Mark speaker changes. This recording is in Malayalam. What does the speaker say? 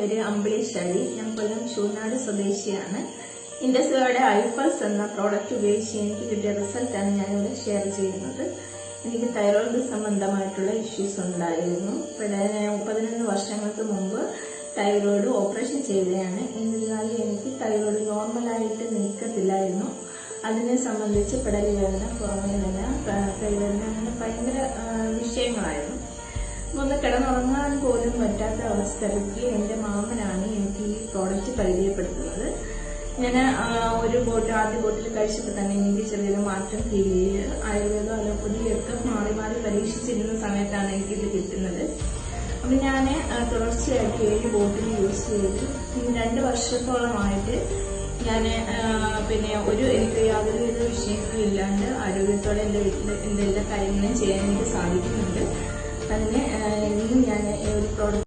Speaker 1: പേര് അമ്പിളീഷ് ഞാൻ കൊല്ലം ചൂനാട് സ്വദേശിയാണ്. ഇൻഡസ്ട്രിയുടെ ഐപ്പൾസ് എന്ന പ്രോഡക്റ്റ് ഉപയോഗിച്ച് എനിക്ക് കിട്ടിയ റിസൾട്ടാണ് ഞാനിവിടെ ഷെയർ ചെയ്യുന്നത്. എനിക്ക് തൈറോയിഡ് സംബന്ധമായിട്ടുള്ള ഇഷ്യൂസ് ഉണ്ടായിരുന്നു. പതിന- പതിനൊന്ന് വർഷങ്ങൾക്ക് മുമ്പ് തൈറോയിഡ് ഓപ്പറേഷൻ ചെയ്തതാണ് എന്നിരുന്നാലും എനിക്ക് തൈറോയിഡ് നോർമലായിട്ട് നിൽക്കത്തില്ലായിരുന്നു. അതിനെ സംബന്ധിച്ച് പെടലി വേദന പുറമേ കൈവേദന അങ്ങനെ ഭയങ്കര വിഷയങ്ങളായിരുന്നു. ഒന്ന് കിടന്നുറങ്ങാൻ പോലും പറ്റാത്ത അവസ്ഥയ്ക്ക് എന്റെ മാമനാണ് എനിക്ക് ഈ പ്രോഡക്റ്റ് പരിചയപ്പെടുത്തുന്നത്. ഞാൻ ഒരു ബോട്ടിൽ ആദ്യ ബോട്ടിൽ കഴിച്ചപ്പോൾ തന്നെ എനിക്ക് ചെറിയൊരു മാറ്റം ഫീൽ ചെയ്ത് ആയുർവേദം അലോപ്പതിയൊക്കെ മാറി മാറി പരീക്ഷിച്ചിരുന്ന സമയത്താണ് എനിക്കിത് കിട്ടുന്നത്. അപ്പം ഞാൻ തുടർച്ചയായിട്ട് ഏഴ് ബോട്ടിൽ യൂസ് ചെയ്ത്. രണ്ട് വർഷത്തോളമായിട്ട് ഞാൻ പിന്നെ ഒരു എനിക്ക് യാതൊരു വിധ വിഷയങ്ങളും ഇല്ലാണ്ട് ആരോഗ്യത്തോടെ എന്റെ വീട്ടിൽ എന്റെ എല്ലാ കാര്യങ്ങളും ചെയ്യാൻ എനിക്ക് സാധിക്കുന്നുണ്ട്. അതിന് ഇനിയും ഞാൻ ഒരു പ്രോഡക്റ്റ്